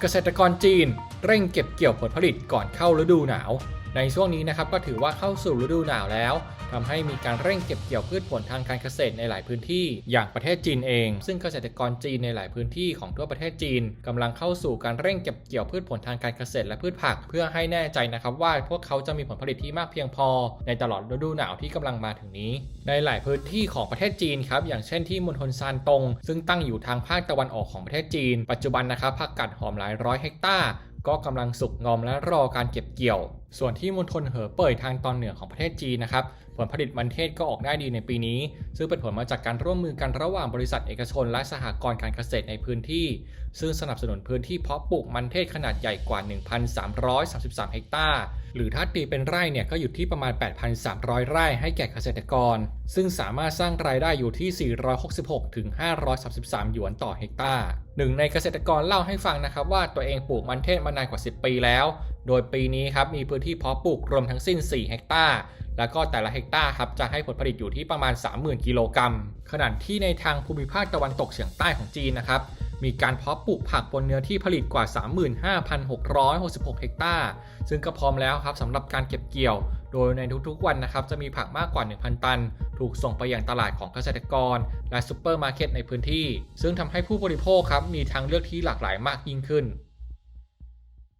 เกษตรกรจีน เร่งเก็บเกี่ยวผลผลิตก่อนเข้าฤดูหนาว ในช่วงนี้นะครับก็ถือว่าเข้าสู่ฤดูหนาวแล้วทำให้มีการเร่งเก็บเกี่ยวพืชผลทางการเกษตรในหลายพื้นที่ อย่างประเทศจีนเอง ซึ่งเกษตรกรจีนในหลายพื้นที่ของทั่วประเทศจีนกำลังเข้าสู่การเร่งเก็บเกี่ยวพืชผลทางการเกษตรและพืชผัก เพื่อให้แน่ใจนะครับว่าพวกเขาจะมีผลผลิตที่มากเพียงพอ ในตลอดฤดูหนาวที่กำลังมาถึงนี้ ในหลายพื้นที่ของประเทศจีนครับอย่างเช่นที่มณฑลซานตงซึ่งตั้งอยู่ทางภาคตะวันออกของประเทศจีน ปัจจุบันนะครับผักกาดหอมหลายร้อยเฮกตาร์ ก็กำลังสุกงอมและรอการเก็บเกี่ยว ส่วนที่มณฑลเหอเป่ยทางตอนเหนือของประเทศจีนนะครับ ผลผลิตมันเทศก็ออกได้ดีในปีนี้ ซึ่งเป็นผลมาจากการร่วมมือกันระหว่างบริษัทเอกชน และสหกรณ์การเกษตรในพื้นที่ ซึ่งสนับสนุนพื้นที่เพาะปลูกมันเทศขนาดใหญ่กว่า 1,333 เฮกตาร์ หรือถ้าตีเป็นไร่เนี่ยก็อยู่ที่ประมาณ 8,300 ไร่ให้แก่เกษตรกร ซึ่งสามารถสร้างรายได้อยู่ที่ 466ถึง533 หยวนต่อเฮกตาร์หนึ่งในเกษตรกรเล่าให้ฟังนะครับว่าตัวเองปลูกมันเทศมานานกว่า 10 ปีแล้ว โดยปีนี้ครับมีพื้นที่เพาะปลูกรวมทั้งสิ้น 4 เฮกตาร์แล้วก็แต่ละเฮกตาร์ครับจะให้ผลผลิตอยู่ที่ประมาณ 30,000 กิโลกรัมขณะที่ในทางภูมิภาคตะวันตกเฉียงใต้ของจีนนะครับ มีการเพาะปลูกผักบนเนื้อที่ผลิตกว่า 35,666 เฮกตาร์ ซึ่งก็พร้อมแล้วครับสำหรับการเก็บเกี่ยว โดยในทุกๆวันนะครับจะมีผักมากกว่า 1,000 ตัน ถูกส่งไปยังตลาดของเกษตรกร และซูเปอร์มาร์เก็ตในพื้นที่ ซึ่งทำให้ผู้บริโภคครับมีทางเลือกที่หลากหลายมากยิ่งขึ้น